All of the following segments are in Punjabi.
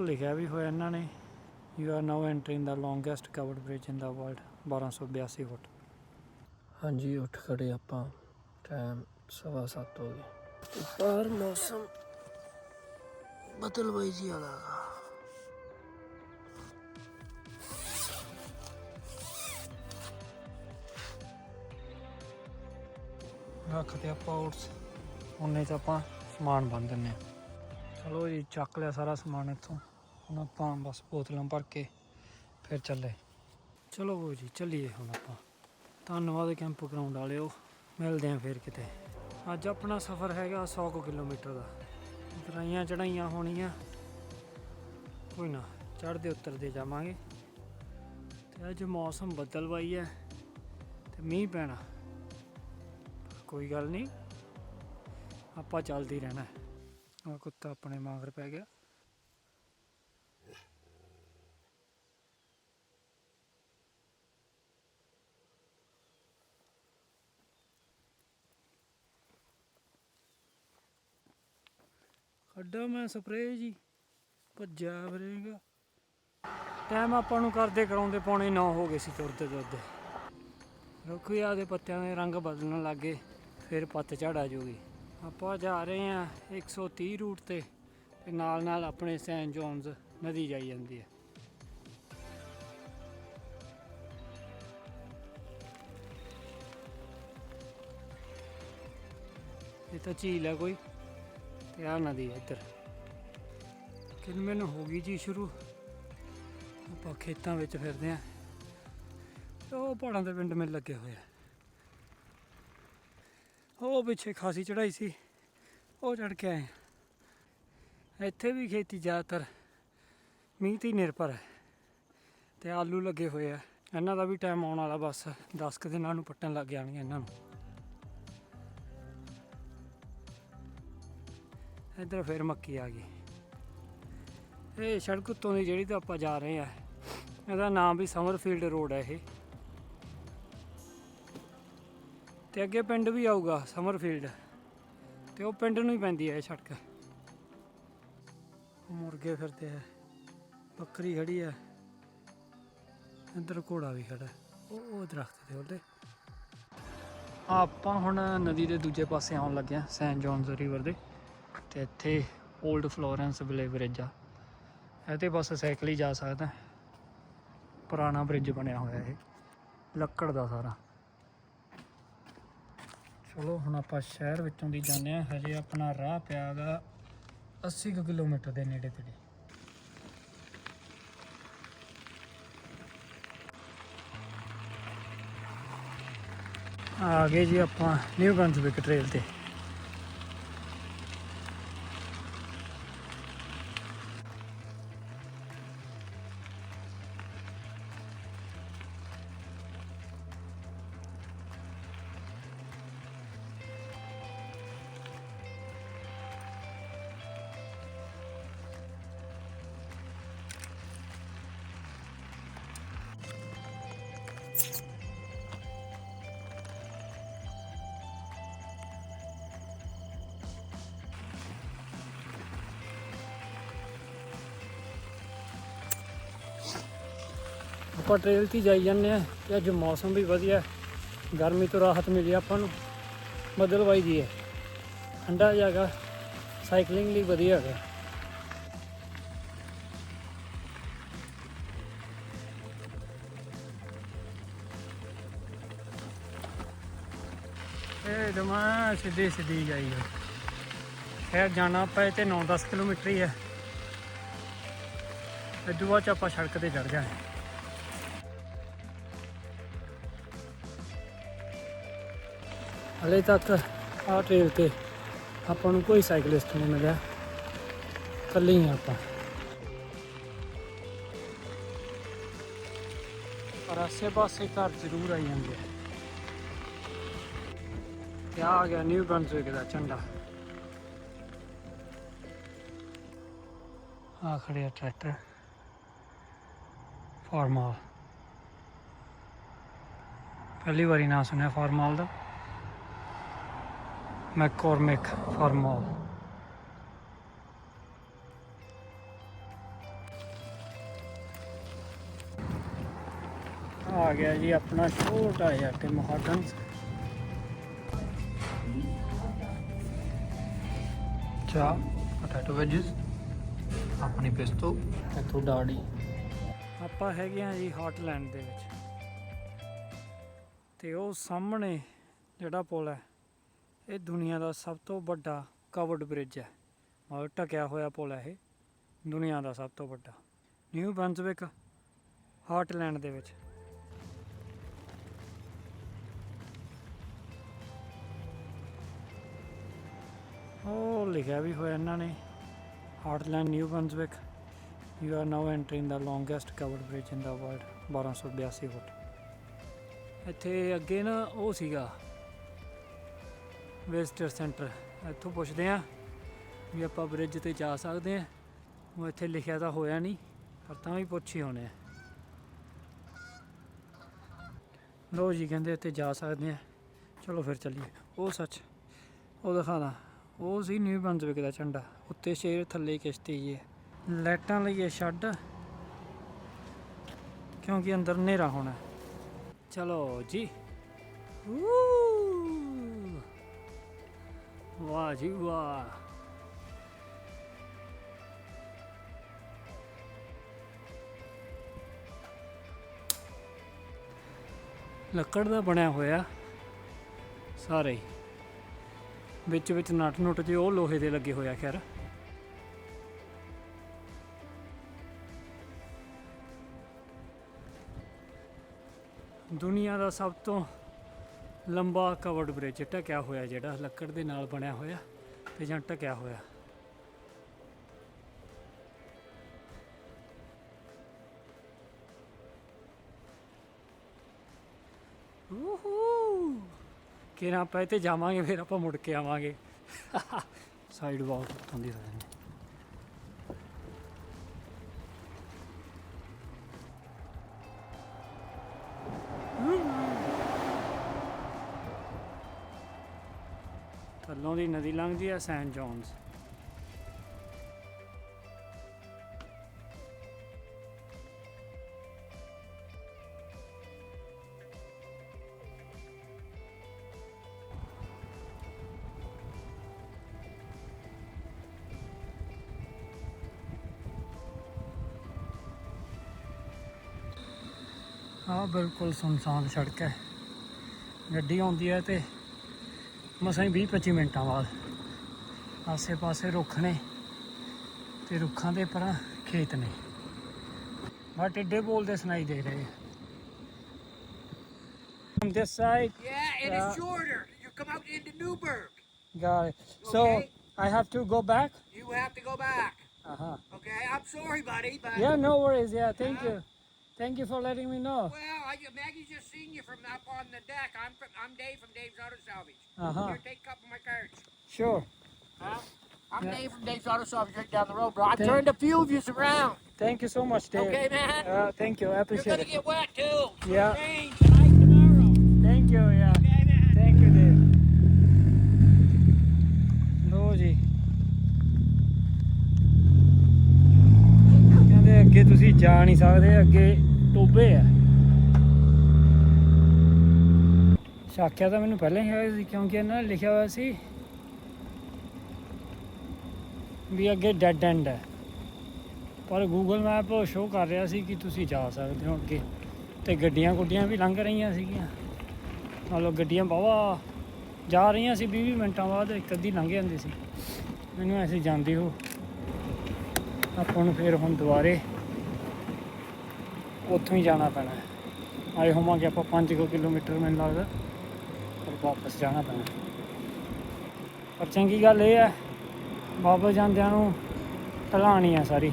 ਲਿਖਿਆ ਵੀ ਹੋਇਆ ਇਹਨਾਂ ਨੇ you are now entering the longest covered bridge in the world 1282 foot. ਹਾਂਜੀ ਉੱਠ ਖੜੇ ਆਪਾਂ ਟਾਈਮ ਸਵਾ ਸੱਤ ਹੋ ਗਿਆ ਤੇ ਬਾਹਰ ਮੌਸਮ ਬਦਲ ਵਈ ਜੀ ਵਾਲਾ। ਰੱਖ ਤੇ ਆਪਾਂ ਓਟਸ ਉਹਨੇ ਚ ਆਪਾਂ ਸਮਾਨ ਬੰਨ ਦਿੰਨੇ ਆ ਚਲੋ ਜੀ ਚੱਕ ਲਿਆ ਸਾਰਾ ਸਮਾਨ ਇੱਥੋਂ। ਹੁਣ ਆਪਾਂ ਬਸ ਬੋਤਲਾਂ ਭਰ ਕੇ ਫਿਰ ਚੱਲੇ। ਚਲੋ ਬੋ ਜੀ, ਚੱਲੀਏ ਹੁਣ ਆਪਾਂ। ਧੰਨਵਾਦ ਕੈਂਪ ਗਰਾਊਂਡ ਵਾਲਿਓ। ਮਿਲਦੇ ਆਂ ਫਿਰ ਕਿਤੇ। ਅੱਜ ਆਪਣਾ ਸਫ਼ਰ ਹੈਗਾ 100 ਕੁ ਕਿਲੋਮੀਟਰ ਦਾ। ਉਤਰਾਈਆਂ ਚੜਾਈਆਂ ਹੋਣੀਆਂ। ਕੋਈ ਨਾ, ਚੜ੍ਹਦੇ ਉਤਰਦੇ ਜਾਵਾਂਗੇ। ਤੇ ਅੱਜ ਮੌਸਮ ਬਦਲਵਾਈ ਹੈ ਤੇ ਮੀਂਹ ਪੈਣਾ। ਕੋਈ ਗੱਲ ਨਹੀਂ, ਆਪਾਂ ਚੱਲਦੇ ਰਹਿਣਾ। ਆ ਕੁੱਤਾ ਆਪਣੇ ਮਾਂਗਰ ਪੈ ਗਿਆ। ਕੱਢਾ ਮੈਂ ਸਪਰੇਅ ਜੀ, ਭੱਜਿਆ ਫਿਰੇਗਾ। ਟਾਈਮ ਆਪਾਂ ਨੂੰ ਕਰਦੇ ਕਰਾਉਂਦੇ ਪੌਣੇ 9 ਹੋ ਗਏ ਸੀ ਤੁਰਦੇ ਤੁਰਦੇ। ਰੁੱਖਿਆ ਦੇ ਪੱਤਿਆਂ ਦੇ ਰੰਗ ਬਦਲਣ ਲੱਗੇ ਫਿਰ ਪੱਤ ਝੜ ਆ ਜੂਗੀ। ਆਪਾਂ ਜਾ ਰਹੇ ਹਾਂ 130 ਰੂਟ ਤੇ ਤੇ ਨਾਲ ਨਾਲ ਆਪਣੇ ਸੈਨ ਜੋਨਸ ਨਦੀ ਜਾਈ ਜਾਂਦੀ ਹੈ। ਇਹ ਤਾਂ ਝੀਲ ਹੈ ਕੋਈ। ਆ ਨਦੀ ਹੈ ਇੱਧਰ। ਕਿੰਨੇ ਨੂੰ ਹੋ ਗਈ ਜੀ ਸ਼ੁਰੂ। ਆਪਾਂ ਖੇਤਾਂ ਵਿੱਚ ਫਿਰਦੇ ਆਂ ਉਹ ਪਹਾੜਾਂ ਦੇ ਪਿੰਡ ਮੇਲ ਲੱਗੇ ਹੋਏ ਆ। ਉਹ ਪਿੱਛੇ ਖਾਸੀ ਚੜਾਈ ਸੀ। ਉਹ ਚੜ ਕੇ ਆਏ ਇੱਥੇ ਵੀ ਖੇਤੀ ਜ਼ਿਆਦਾਤਰ ਮੀਂਹ ਤੇ ਨਿਰਭਰ ਹੈ। ਤੇ ਆਲੂ ਲੱਗੇ ਹੋਏ ਆ। ਇਹਨਾਂ ਦਾ ਵੀ ਟਾਈਮ ਆਉਣ ਵਾਲਾ ਬਸ। 10 ਕੁ ਦਿਨਾਂ ਨੂੰ ਪੱਟਣ ਲੱਗ ਜਾਣਗੇ ਇਹਨਾਂ ਨੂੰ। ਇੱਧਰ ਫਿਰ ਮੱਕੀ ਆ ਗਈ। ਇਹ ਸੜਕ ਉੱਤੋਂ ਦੀ ਜਿਹੜੀ ਤਾਂ ਆਪਾਂ ਜਾ ਰਹੇ ਆ, ਇਹਦਾ ਨਾਮ ਵੀ ਸਮਰਫੀਲਡ ਰੋਡ ਹੈ ਇਹ। ਤੇ ਅੱਗੇ ਪਿੰਡ ਵੀ ਆਊਗਾ ਸਮਰਫੀਲਡ, ਤੇ ਉਹ ਪਿੰਡ ਨੂੰ ਹੀ ਪੈਂਦੀ ਹੈ ਇਹ ਸੜਕ। ਮੁਰਗੇ ਫਿਰਦੇ ਆ, ਬੱਕਰੀ ਖੜੀ ਆ, ਇੱਧਰ ਘੋੜਾ ਵੀ ਖੜਾ, ਉਹ ਉਹ ਦਰਖਤ ਦੇ ਉਹਦੇ। ਆਪਾਂ ਹੁਣ ਨਦੀ ਦੇ ਦੂਜੇ ਪਾਸੇ ਆਉਣ ਲੱਗੇ ਆ ਸੈਨ ਜੌਨਸ ਰਿਵਰ ਦੇ। ਤੇ ਇੱਥੇ 올ਡ ਫਲੋਰੈਂਸ ਵਿਲੇ ਬ੍ਰਿਜ ਆ। ਇਹ ਤੇ ਬਸ ਸਾਈਕਲ ਹੀ ਜਾ ਸਕਦਾ ਪੁਰਾਣਾ ਬ੍ਰਿਜ ਬਣਿਆ ਹੋਇਆ ਇਹ। ਲੱਕੜ ਦਾ ਸਾਰਾ। ਚਲੋ, ਹੁਣ ਆਪਾਂ ਸ਼ਹਿਰ ਵਿੱਚੋਂ ਦੀ ਜਾਂਦੇ ਆ ਹਜੇ ਆਪਣਾ ਰਾਹ ਪਿਆਗਾ 80 ਕੁ ਕਿਲੋਮੀਟਰ ਦੇ ਨੇੜੇ ਤੇੜੇ। ਆ ਗਏ ਜੀ ਆਪਾਂ ਨਿਊ ਬ੍ਰੰਸਵਿਕ ਟ੍ਰੇਲ ਤੇ। ਆਪਾਂ ਟ੍ਰੇਲ ਤੇ ਜਾਈ ਜਾਂਦੇ ਆ ਤੇ ਅੱਜ ਮੌਸਮ ਵੀ ਵਧੀਆ ਗਰਮੀ ਤੋਂ ਰਾਹਤ ਮਿਲੀ ਆਪਾਂ ਨੂੰ। ਬਦਲਵਾਈ ਦੀ ਹੈ। ਠੰਡਾ ਜਗ੍ਹਾ ਸਾਈਕਲਿੰਗ ਲਈ ਵਧੀਆ ਹੈਗਾ। ਇਹ ਜਮਾ ਸਿੱਧੀ ਸਿੱਧੀ ਜਾਈ ਹੈ ਖੈਰ ਜਾਣਾ ਪਏ ਤੇ 9-10 ਕਿਲੋਮੀਟਰ ਹੀ ਹੈ। ਇਦੋਂ ਬਾਅਦ 'ਚ ਆਪਾਂ ਸੜਕ ਤੇ ਚੜ ਜਾਣਾ। ਹਲੇ ਤੱਕ ਆਹ ਟ੍ਰੇਲ ਤੇ ਆਪਾਂ ਨੂੰ ਕੋਈ ਸਾਈਕਲਿਸਟ ਨਹੀਂ ਮਿਲਿਆ। ਇਕੱਲੇ ਹੀ ਆਪਾਂ। ਪਰ ਆਸੇ ਪਾਸੇ ਘਰ ਜ਼ਰੂਰ ਆਈ ਜਾਂਦੇ ਆ। ਆ ਗਿਆ ਨਿਊ ਬ੍ਰੰਸਵਿਕ ਦਾ ਝੰਡਾ। ਆ ਖੜਿਆ ਟਰੈਕਟਰ ਫਾਰਮਾਲ। ਪਹਿਲੀ ਵਾਰੀ ਨਾ ਸੁਣਿਆ ਫਾਰਮਾਲ ਦਾ। McCormick Farmall. ਆ ਗਿਆ ਜੀ ਆਪਣਾ ਛੋਟਾ ਜਿਹਾ ਕਿ ਮਹਾਟਨ ਚਾ ਪੋਟੈਟੋ ਵੈਜਸ ਆਪਣੀ ਪਿਸਤੋ ਤੇ ਦਾੜੀ। ਆਪਾਂ ਹੈਗੇ ਆ ਜੀ ਹਾਟਲੈਂਡ ਦੇ ਵਿੱਚ। ਤੇ ਉਹ ਸਾਹਮਣੇ ਜਿਹੜਾ ਪੁਲ ਹੈ ਇਹ ਦੁਨੀਆ ਦਾ ਸਭ ਤੋਂ ਵੱਡਾ ਕਵਰਡ ਬ੍ਰਿਜ ਹੈ। ਮਤਲਬ ਢਕਿਆ ਹੋਇਆ ਪੁਲ ਹੈ ਇਹ। ਦੁਨੀਆ ਦਾ ਸਭ ਤੋਂ ਵੱਡਾ। ਨਿਊ ਬ੍ਰੰਸਵਿਕ ਹਾਰਟਲੈਂਡ ਦੇ ਵਿੱਚ। ਉਹ ਲਿਖਿਆ ਵੀ ਹੋਇਆ ਇਹਨਾਂ ਨੇ, Hartland, New Brunswick you are now entering the longest covered bridge in the world 1282 foot. ਇੱਥੇ ਅੱਗੇ ਨਾ ਉਹ ਸੀਗਾ ਵਿਜ਼ਟਰ ਸੈਂਟਰ ਇੱਥੋਂ ਪੁੱਛਦੇ ਆ ਵੀ ਆਪਾਂ ਬ੍ਰਿਜ ਤੇ ਜਾ ਸਕਦੇ ਆ ਉਹ ਇੱਥੇ ਲਿਖਿਆ ਤਾਂ ਹੋਇਆ ਨਹੀਂ, ਪਰ ਤਾਂ ਵੀ ਪੁੱਛ ਹੀ ਹੋਣੇ ਆ। ਲੋ ਜੀ, ਕਹਿੰਦੇ ਇੱਥੇ ਜਾ ਸਕਦੇ ਆ ਚਲੋ ਫਿਰ ਚੱਲੀਏ। ਉਹ ਸੱਚ, ਉਹ ਦਿਖਾਦਾ ਉਹ ਸੀ ਨਿਊ ਬ੍ਰੰਸਵਿਕ ਦਾ ਝੰਡਾ। ਉੱਤੇ ਸ਼ੇਰ, ਥੱਲੇ ਕਿਸ਼ਤੀ ਜੀ। ਲਾਈਟਾਂ ਲਈ ਇਹ ਛੱਡ, ਕਿਉਂਕਿ ਅੰਦਰ ਹਨੇਰਾ ਹੋਣਾ। ਚਲੋ ਜੀ। ਊ ਵਾਹ ਜੀ ਵਾਹ ਲੱਕੜ ਦਾ ਬਣਿਆ ਹੋਇਆ ਸਾਰੇ। ਵਿੱਚ ਵਿੱਚ ਨਟ ਨੁੱਟ ਜੇ ਉਹ ਲੋਹੇ ਦੇ ਲੱਗੇ ਹੋਇਆ, ਖੈਰ। ਦੁਨੀਆ ਦਾ ਸਭ ਤੋਂ ਲੰਬਾ ਕਵਰਡ ਬ੍ਰਿਜ ਢਕਿਆ ਹੋਇਆ ਜਿਹੜਾ ਲੱਕੜ ਦੇ ਨਾਲ ਬਣਿਆ ਹੋਇਆ ਤੇ ਜਾਂ ਢਕਿਆ ਹੋਇਆ। ਓਹੋ ਕਿ ਨਾ ਆਪਾਂ ਇੱਥੇ ਜਾਵਾਂਗੇ, ਫਿਰ ਆਪਾਂ ਮੁੜ ਕੇ ਆਵਾਂਗੇ। ਸਾਈਡ ਵਾਕ ਉੱਤੋਂ ਦੀ ਹੋ ਥੱਲੋਂ ਦੀ ਨਦੀ ਲੰਘਦੀ ਆ ਸੈਂਟ ਜੌਨਸ। ਆ ਬਿਲਕੁਲ ਸੁਨਸਾਨ ਸੜਕ ਹੈ। ਗੱਡੀ ਆਉਂਦੀ ਹੈ ਤੇ ਮਸਾਂ ਹੀ 20 25 ਮਿੰਟਾਂ ਬਾਅਦ ਆਸੇ ਪਾਸੇ ਰੁੱਖ ਨੇ ਤੇ ਰੁੱਖਾਂ ਦੇ ਪਰਾਂ ਖੇਤ ਨੇ ਬਟ ਏਡੇ ਬੋਲਦੇ ਸੁਣਾਈ ਦੇ ਰਹੇ on this side Yeah, and Yeah. it's shorter. You come out into Newburgh. got it so Okay. I have to go back You have to go back. uh-huh. Okay, I'm sorry, buddy, but yeah no worries yeah thank you thank you for letting me know well, I, Maggie's just seen you from up on the deck. I'm from, I'm Dave from Dave's Auto Salvage. uh-huh Here, take a couple of my cards. sure Huh? I'm Yeah. Dave from Dave's Auto Salvage right down the road, bro. I've Thank- turned a few of you around. thank you so much Dave Okay, man. uh, thank you I You're appreciate gonna it get wet too. Yeah. Rain tonight, tomorrow. thank you yeah Okay, man. Thank you ਦੇਵ ਲੋ ਜੀ ਕਹਿੰਦੇ ਅੱਗੇ ਤੁਸੀਂ ਜਾ ਨਹੀਂ ਸਕਦੇ ਅੱਗੇ ਟੋਬੇ ਆ। ਸ਼ਾਖਿਆ ਤਾਂ ਮੈਨੂੰ ਪਹਿਲਾਂ ਹੀ ਹੋਇਆ ਸੀ ਕਿਉਂਕਿ ਇਹਨਾਂ ਨੇ ਲਿਖਿਆ ਹੋਇਆ ਸੀ ਵੀ ਅੱਗੇ ਡੈਡ ਐਂਡ ਹੈ। ਪਰ ਗੂਗਲ ਮੈਪ ਸ਼ੋਅ ਕਰ ਰਿਹਾ ਸੀ ਕਿ ਤੁਸੀਂ ਜਾ ਸਕਦੇ ਹੋ ਅੱਗੇ। ਤੇ ਗੱਡੀਆਂ ਗੁੱਡੀਆਂ ਵੀ ਲੰਘ ਰਹੀਆਂ ਸੀਗੀਆਂ। ਮਤਲਬ ਗੱਡੀਆਂ ਬਾਵਾ ਜਾ ਰਹੀਆਂ ਸੀ 20 ਮਿੰਟਾਂ ਬਾਅਦ, ਇੱਕ ਅੱਧੀ ਲੰਘ ਜਾਂਦੀ ਸੀ। ਮੈਨੂੰ ਐਸੀ ਜਾਂਦੀ ਹੋ। ਆਪਾਂ ਨੂੰ ਫੇਰ ਹੁਣ ਦੁਬਾਰੇ ਉੱਥੋਂ ਹੀ ਜਾਣਾ ਪੈਣਾ ਹੈ। ਆਏ ਹੋਵਾਂਗੇ ਆਪਾਂ 5 ਕਿਲੋਮੀਟਰ ਮੈਨੂੰ ਲੱਗਦਾ ਪਰ ਵਾਪਸ ਜਾਣਾ ਪੈਣਾ। ਪਰ ਚੰਗੀ ਗੱਲ ਇਹ ਹੈ, ਵਾਪਸ ਜਾਂਦਿਆਂ ਨੂੰ ਢਲਾਣੀ ਆ ਸਾਰੀ।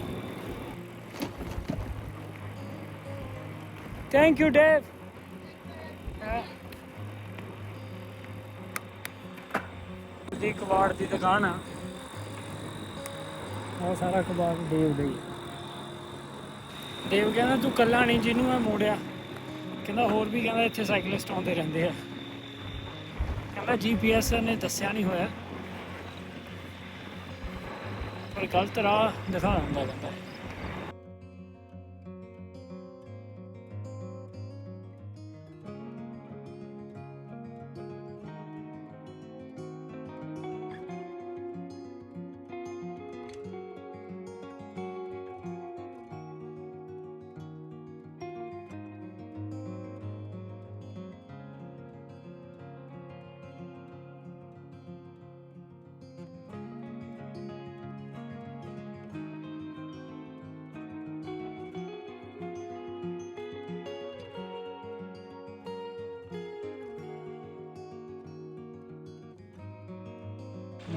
ਥੈਂਕ ਯੂ ਡੇਵ ਦੀ ਕਬਾੜ ਦੀ ਦੁਕਾਨ ਆ। ਉਹ ਸਾਰਾ ਕਬਾੜ ਦੇਵ ਦਾ ਹੀ ਦੇਵ ਕਹਿੰਦਾ, ਤੂੰ ਕੱਲਾ ਨਹੀਂ, ਜਿਹਨੂੰ ਮੈਂ ਮੋੜਿਆ। ਕਹਿੰਦਾ, ਹੋਰ ਵੀ ਕਹਿੰਦਾ, ਇੱਥੇ ਸਾਈਕਲਿਸਟ ਆਉਂਦੇ ਰਹਿੰਦੇ ਆ। ਕਹਿੰਦਾ ਜੀਪੀਐਸ ਨੇ ਦੱਸਿਆ ਨਹੀਂ ਹੋਇਆ। ਪਰ ਗਲਤ ਰਾਹ ਦਿਖਾ ਦਿੰਦਾ ਕਹਿੰਦਾ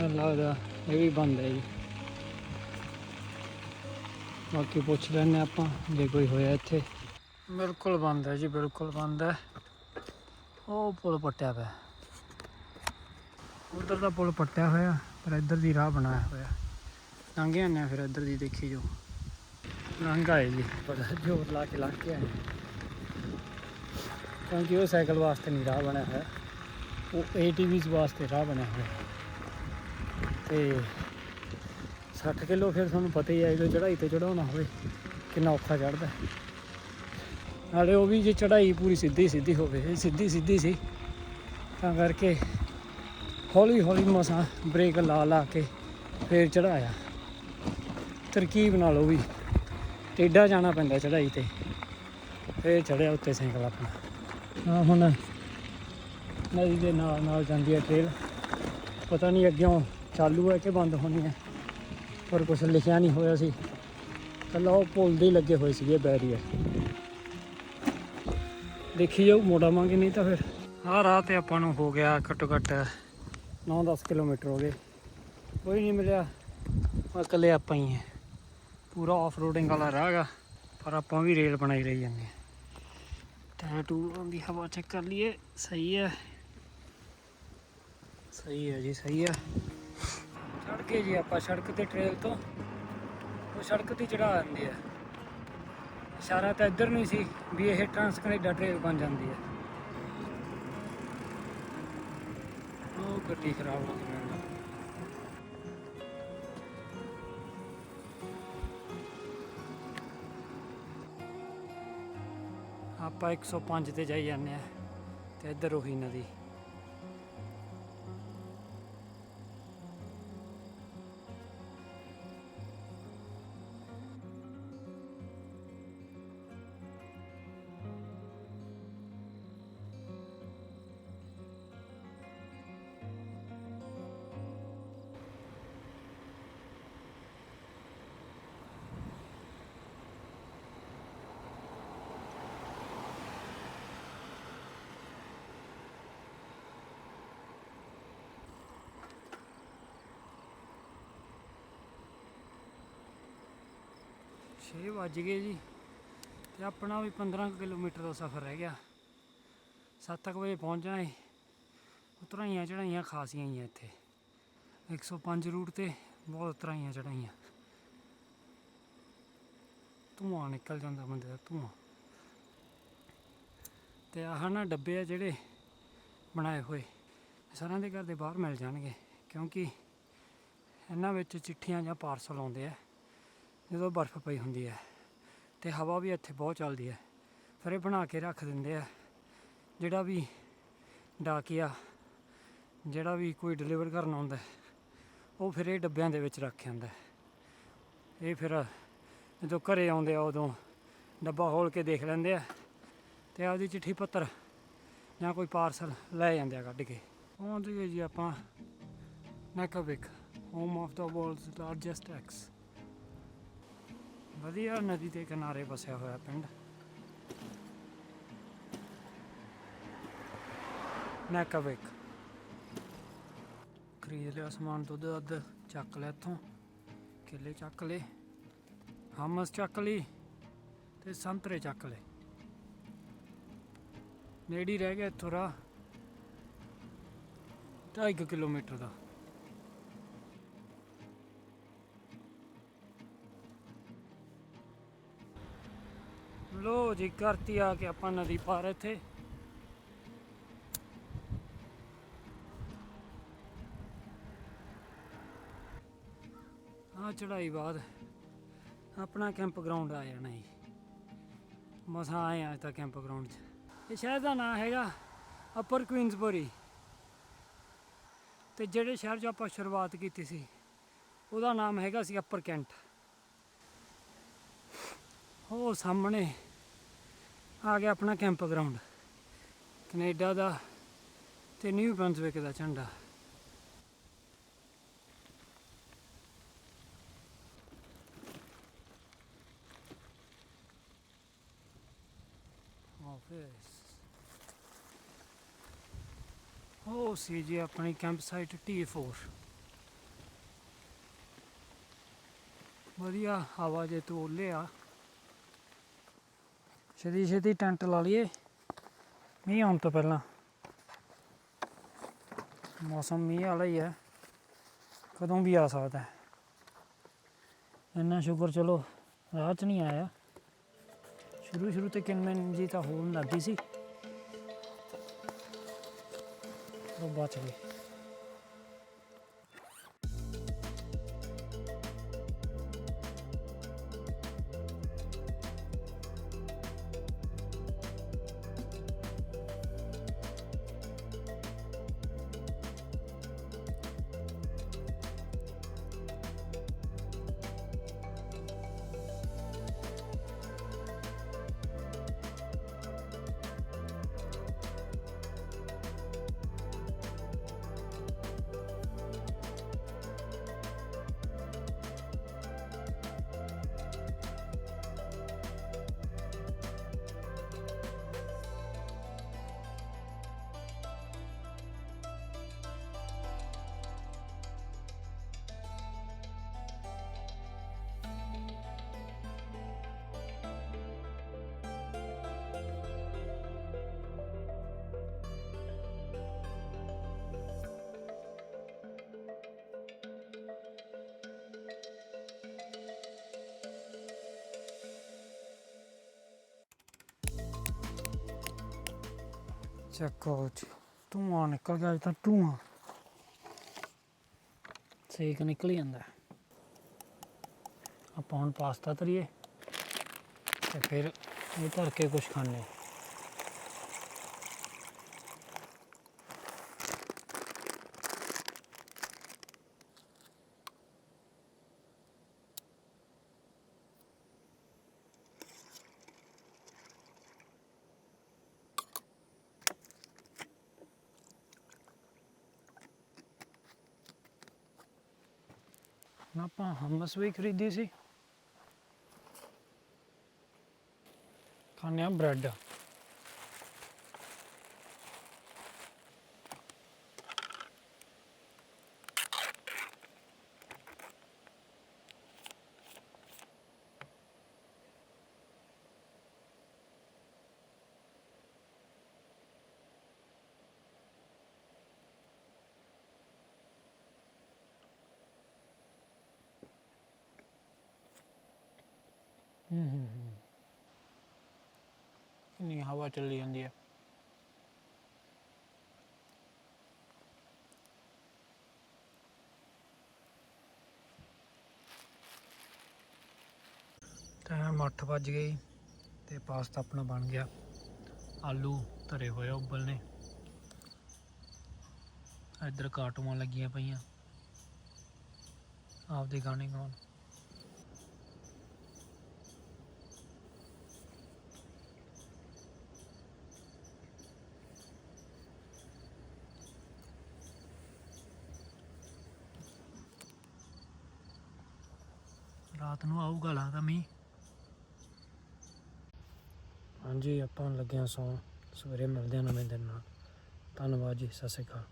ਮੈਨੂੰ ਲੱਗਦਾ, ਇਹ ਵੀ ਬੰਦ ਹੈ ਜੀ। ਬਾਕੀ ਪੁੱਛ ਲੈਣੇ ਆਪਾਂ, ਜੇ ਕੋਈ ਹੋਇਆ ਇੱਥੇ। ਬਿਲਕੁਲ ਬੰਦ ਹੈ ਜੀ, ਬਿਲਕੁਲ ਬੰਦ ਹੈ। ਉਹ ਪੁਲ ਪੱਟਿਆ ਪਿਆ। ਉਧਰ ਦਾ ਪੁਲ ਪੱਟਿਆ ਹੋਇਆ, ਪਰ ਇੱਧਰ ਦੀ ਰਾਹ ਬਣਾਇਆ ਹੋਇਆ। ਲੰਘੇ ਆਨੇ ਫਿਰ ਇੱਧਰ ਦੀ, ਦੇਖੀ ਜੋ ਲੰਘ ਆਏ ਜੀ ਬੜਾ ਜ਼ੋਰ ਲਾ ਕੇ ਲੰਘ ਕੇ ਆਏ। ਕਿਉਂਕਿ ਉਹ ਸਾਈਕਲ ਵਾਸਤੇ ਨਹੀਂ ਰਾਹ ਬਣਿਆ ਹੋਇਆ। ਉਹ ATVs ਵਾਸਤੇ ਰਾਹ ਬਣਿਆ ਹੋਇਆ। ਤੇ 60 ਕਿਲੋ ਫਿਰ ਤੁਹਾਨੂੰ ਪਤਾ ਹੀ ਹੈ ਜਦੋਂ ਚੜਾਈ ਤੇ ਚੜਾਉਣਾ ਹੋਵੇ, ਕਿੰਨਾ ਔਖਾ ਚੜਦਾ ਨਾਲੇ ਉਹ ਵੀ ਜੇ ਚੜਾਈ ਪੂਰੀ ਸਿੱਧੀ ਸਿੱਧੀ ਹੋਵੇ, ਇਹ ਸਿੱਧੀ ਸਿੱਧੀ ਸੀ। ਤਾਂ ਕਰਕੇ ਹੌਲੀ ਹੌਲੀ ਮਸਾਂ ਬ੍ਰੇਕ ਲਾ ਲਾ ਕੇ ਫੇਰ ਚੜਾਇਆ ਤਰਕੀਬ ਨਾਲ ਉਹ ਵੀ ਟੇਡਾ ਜਾਣਾ ਪੈਂਦਾ ਚੜਾਈ ਤੇ। ਫੇਰ ਚੜਿਆ ਉੱਤੇ ਸਾਈਕਲ ਆਪਣਾ। ਆ ਹੁਣ ਨਦੀ ਦੇ ਨਾਲ ਨਾਲ ਜਾਂਦੀ ਹੈ ਟ੍ਰੇਲ। ਪਤਾ ਨਹੀਂ ਅੱਗਿਓਂ ਚਾਲੂ ਹੈ ਕਿ ਬੰਦ ਹੋਣੀ ਹੈ ਪਰ ਕੁਝ ਲਿਖਿਆ ਨਹੀਂ ਹੋਇਆ ਸੀ। ਕੱਲਾ ਉਹ ਪੁਲ ਦੇ ਹੀ ਲੱਗੇ ਹੋਏ ਸੀਗੇ, ਬੈਰੀਅਰ। ਦੇਖੀ ਜਾਓ ਮੋੜਾਵਾਂਗੇ ਨਹੀਂ ਤਾਂ ਫਿਰ। ਆਹ ਰਾਹ ਤੇ ਆਪਾਂ ਨੂੰ ਹੋ ਗਿਆ ਘੱਟੋ ਘੱਟ 9-10 ਕਿਲੋਮੀਟਰ ਹੋ ਗਏ। ਕੋਈ ਨਹੀਂ ਮਿਲਿਆ। ਆ ਇਕੱਲੇ ਆਪਾਂ ਹੀ ਹੈ ਪੂਰਾ ਆਫ ਰੋਡਿੰਗ ਵਾਲਾ ਰਾਹ ਗਾ, ਪਰ ਆਪਾਂ ਵੀ ਰੇਲ ਬਣਾਈ ਰਹੀ ਜਾਂਦੇ ਹਾਂ ਟਾਇਰ ਟੂਰਾਂ ਦੀ ਹਵਾ ਚੈੱਕ ਕਰ ਲਈਏ। ਸਹੀ ਹੈ ਸਹੀ ਹੈ ਜੀ, ਸਹੀ ਹੈ ਗਏ ਜੀ ਆਪਾਂ ਸੜਕ ਤੇ ਟ੍ਰੇਲ ਤੋਂ, ਉਹ ਸੜਕ ਤੇ ਚੜਾ ਦਿੰਦੇ ਆ। ਇਸ਼ਾਰਾ ਤਾਂ ਇੱਧਰ ਨੂੰ ਸੀ ਵੀ ਇਹ ਟਰਾਂਸ ਕੈਨੇਡਾ ਟ੍ਰੇਲ ਬਣ ਜਾਂਦੀ ਹੈ ਉਹ ਗੱਡੀ ਖਰਾਬ ਹੋ ਗਈ ਮੇਰੇ ਨਾਲ। ਆਪਾਂ 105 ਤੇ ਜਾਈ ਜਾਂਦੇ ਆ, ਤੇ ਇੱਧਰ ਉਹੀ ਨਦੀ। ਛੇ ਵੱਜ ਗਏ ਜੀ ਤੇ ਆਪਣਾ ਵੀ 15 ਕੁ ਕਿਲੋਮੀਟਰ ਦਾ ਸਫ਼ਰ ਰਹਿ ਗਿਆ। 7 ਵਜੇ ਪਹੁੰਚਣਾ ਹੈ ਉਤਰਾਈਆਂ ਚੜਾਈਆਂ ਖਾਸੀਆਂ ਹੀ ਆ ਇੱਥੇ। 105 ਰੂਟ ਤੇ ਬਹੁਤ ਉਤਰਾਈਆਂ ਚੜਾਈਆਂ ਧੂਆਂ ਨਿਕਲ ਜਾਂਦਾ ਬੰਦੇ ਦਾ, ਧੂਆਂ। ਤੇ ਆਹ ਨਾ ਡੱਬੇ ਆ ਜਿਹੜੇ ਬਣਾਏ ਹੋਏ। ਸਾਰਿਆਂ ਦੇ ਘਰ ਦੇ ਬਾਹਰ ਮਿਲ ਜਾਣਗੇ ਕਿਉਂਕਿ ਇਹਨਾਂ ਵਿੱਚ ਚਿੱਠੀਆਂ ਜਾਂ ਪਾਰਸਲ ਆਉਂਦੇ ਆ। ਜਦੋਂ ਬਰਫ਼ ਪਈ ਹੁੰਦੀ ਹੈ ਤੇ ਹਵਾ ਵੀ ਇੱਥੇ ਬਹੁਤ ਚੱਲਦੀ ਹੈ, ਫਿਰ ਇਹ ਬਣਾ ਕੇ ਰੱਖ ਦਿੰਦੇ ਆ। ਜਿਹੜਾ ਵੀ ਡਾਕੀਆ, ਜਿਹੜਾ ਵੀ ਕੋਈ ਡਿਲੀਵਰ ਕਰਨ ਆਉਂਦਾ ਉਹ ਫਿਰ ਇਹ ਡੱਬਿਆਂ ਦੇ ਵਿੱਚ ਰੱਖ ਜਾਂਦਾ ਇਹ ਫਿਰ ਜਦੋਂ ਘਰੇ ਆਉਂਦੇ ਆ, ਉਦੋਂ ਡੱਬਾ ਖੋਲ ਕੇ ਦੇਖ ਲੈਂਦੇ ਆ ਤੇ ਆਪਦੀ ਚਿੱਠੀ ਪੱਤਰ ਜਾਂ ਕੋਈ ਪਾਰਸਲ ਲੈ ਜਾਂਦੇ ਆ ਕੱਢ ਕੇ। ਪਹੁੰਚ ਗਏ ਜੀ ਆਪਾਂ Nackawic home of the world's largest axe ਵਧੀਆ ਨਦੀ ਦੇ ਕਿਨਾਰੇ ਵਸਿਆ ਹੋਇਆ ਪਿੰਡ। ਨੈਕਵਿਕ ਖਰੀਦ ਲਿਆ ਸਮਾਨ, ਦੁੱਧ, ਅੱਧ ਚੱਕ ਲਿਆ ਇੱਥੋਂ। ਕੇਲੇ ਚੱਕ ਲਏ, ਹਮਸ ਚੱਕ ਲਈ ਤੇ ਸੰਤਰੇ ਚੱਕ ਲਏ। ਨੇੜੀ ਰਹਿ ਗਿਆ ਇੱਥੋਂ ਰਾਹ, ਢਾਈ ਕੁ ਕਿਲੋਮੀਟਰ ਦਾ। ਲੋ ਜੀ, ਕਰਤੀ ਆ ਕੇ ਆਪਾਂ ਨਦੀ ਪਾਰ ਇੱਥੇ। ਆ ਚੜਾਈ ਬਾਅਦ ਆਪਣਾ ਕੈਂਪ ਗਰਾਊਂਡ ਆ ਜਾਣਾ ਜੀ। ਮਸਾਂ ਆਏ ਆ ਤਾਂ ਕੈਂਪ ਗਰਾਊਂਡ 'ਚ। ਇਹ ਸ਼ਹਿਰ ਦਾ ਨਾਮ ਹੈਗਾ ਅਪਰ ਕੁਈਨਸਬਰੀ ਤੇ ਜਿਹੜੇ ਸ਼ਹਿਰ 'ਚ ਆਪਾਂ ਸ਼ੁਰੂਆਤ ਕੀਤੀ ਸੀ, ਉਹਦਾ ਨਾਮ ਹੈਗਾ ਸੀ ਅਪਰ ਕੈਂਟ ਉਹ ਸਾਹਮਣੇ ਆ ਗਿਆ ਆਪਣਾ ਕੈਂਪ ਗਰਾਊਂਡ ਕੈਨੇਡਾ ਦਾ ਤੇ ਨਿਊ ਬ੍ਰੰਜ਼ਵਿਕ ਦਾ ਝੰਡਾ। ਆਫਿਸ ਹੋ ਸੀ ਜੀ ਆਪਣੀ ਕੈਂਪ ਸਾਈਟ T4 ਵਧੀਆ ਹਵਾ ਜੇ ਤੋਂ ਆ। ਛੇਤੀ ਛੇਤੀ ਟੈਂਟ ਲਾ ਲਈਏ। ਮੀਂਹ ਆਉਣ ਤੋਂ ਪਹਿਲਾਂ। ਮੌਸਮ ਮੀਂਹ ਵਾਲਾ ਹੀ ਹੈ। ਕਦੋਂ ਵੀ ਆ ਸਕਦਾ ਹੈ। ਇੰਨਾ ਸ਼ੁਕਰ ਚਲੋ, ਰਾਹ 'ਚ ਨਹੀਂ ਆਇਆ। ਸ਼ੁਰੂ ਸ਼ੁਰੂ ਤੇ ਕਿਨਮਨ ਜੀ ਤਾਂ ਹੋਣ ਲੱਗੀ ਸੀ। ਉਹ ਬਚ ਗਏ। ਚੱਕੋ ਜੀ ਧੂਆਂ ਨਿਕਲ ਗਿਆ ਤਾਂ ਧੂਆਂ ਸੇਕ ਨਿਕਲ ਜਾਂਦਾ ਆਪਾਂ ਹੁਣ ਪਾਸਤਾ ਤਰੀਏ ਤੇ ਫਿਰ ਇਹ ਧਰ ਕੇ ਕੁਝ ਖਾਣੇ ਹੁਣ ਆਪਾਂ ਹਮਸ ਵੀ ਖਰੀਦੀ ਸੀ। ਖਾਣੇ ਆ ਬ੍ਰੈਡ ਹੂੰ ਹੂੰ ਹੂੰ। ਕਿੰਨੀ ਹਵਾ ਚੱਲੀ ਜਾਂਦੀ ਹੈ। ਟਾਈਮ 8 ਵੱਜ ਗਏ ਤੇ ਪਾਸਤਾ ਆਪਣਾ ਬਣ ਗਿਆ। ਆਲੂ ਧਰੇ ਹੋਏ ਆ ਉਬਲਨੇ ਇੱਧਰ ਕਾਟੂਆਂ ਲੱਗੀਆਂ ਪਈਆਂ। ਆਪਦੇ ਗਾਣੇ ਗਾਉਣ। ਰਾਤ ਨੂੰ ਆਊਗਾ, ਲੱਗਦਾ ਮੀਂਹ। ਹਾਂਜੀ, ਆਪਾਂ ਲੱਗਿਆ ਹਾਂ ਸੌਣ। ਸਵੇਰੇ ਮਿਲਦੇ ਹਾਂ ਨਵੇਂ ਦਿਨ ਨਾਲ। ਧੰਨਵਾਦ ਜੀ, ਸਤਿ ਸ਼੍ਰੀ ਅਕਾਲ।